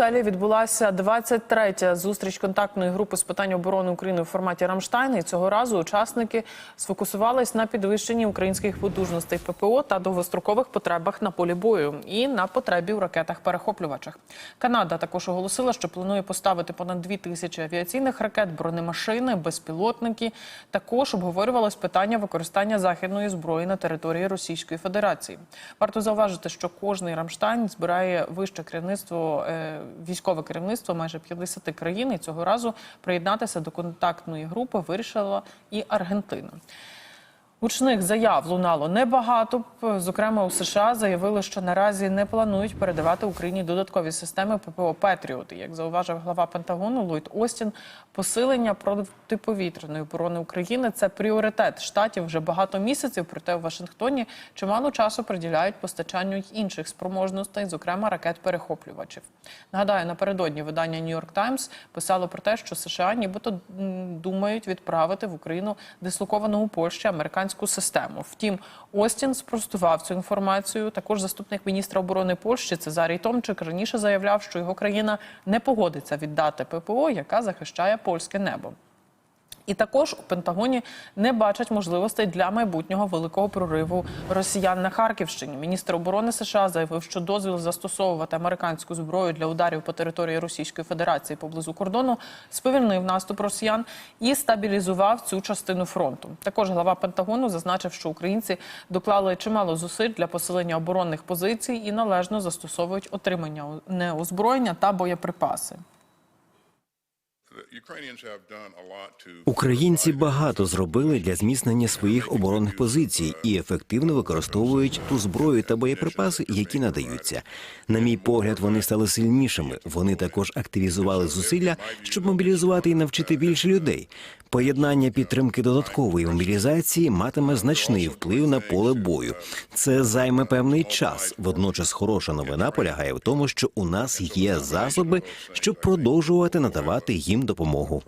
Брюсселі відбулася 23-я зустріч контактної групи з питань оборони України у форматі Рамштайн. І цього разу учасники сфокусувались на підвищенні українських потужностей ППО та довгострокових потребах на полі бою і на потребі у ракетах-перехоплювачах. Канада також оголосила, що планує поставити понад 2 тисячі авіаційних ракет, бронемашини, безпілотники. Також обговорювалось питання використання західної зброї на території Російської Федерації. Варто зауважити, що кожний Рамштайн збирає вище керівництво, е, військове керівництво майже 50 країн. І цього разу приєднатися до контактної групи вирішила і Аргентина. Гучних заяв лунало небагато. Зокрема, у США заявили, що наразі не планують передавати Україні додаткові системи ППО Петріот. Як зауважив глава Пентагону Ллойд Остін, посилення протиповітряної оборони України це пріоритет штатів вже багато місяців. Проте у Вашингтоні чимало часу приділяють постачанню інших спроможностей, зокрема ракет-перехоплювачів. Нагадаю, напередодні видання York Times писало про те, що США нібито думають відправити в Україну дислоковану у Польщі американську систему. Втім, Остін спростував цю інформацію. Також заступник міністра оборони Польщі Цезарій Томчик раніше заявляв, що його країна не погодиться віддати ППО, яка захищає польське небо. І також у Пентагоні не бачать можливостей для майбутнього великого прориву росіян на Харківщині. Міністр оборони США заявив, що дозвіл застосовувати американську зброю для ударів по території Російської Федерації поблизу кордону сповільнив наступ росіян і стабілізував цю частину фронту. Також глава Пентагону зазначив, що українці доклали чимало зусиль для посилення оборонних позицій і належно застосовують отримання неозброєння та боєприпаси. Українці багато зробили для зміцнення своїх оборонних позицій і ефективно використовують ту зброю та боєприпаси, які надаються. На мій погляд, вони стали сильнішими. Вони також активізували зусилля, щоб мобілізувати і навчити більше людей. Поєднання підтримки додаткової мобілізації матиме значний вплив на поле бою. Це займе певний час. Водночас, хороша новина полягає в тому, що у нас є засоби, щоб продовжувати надавати їм допомогу.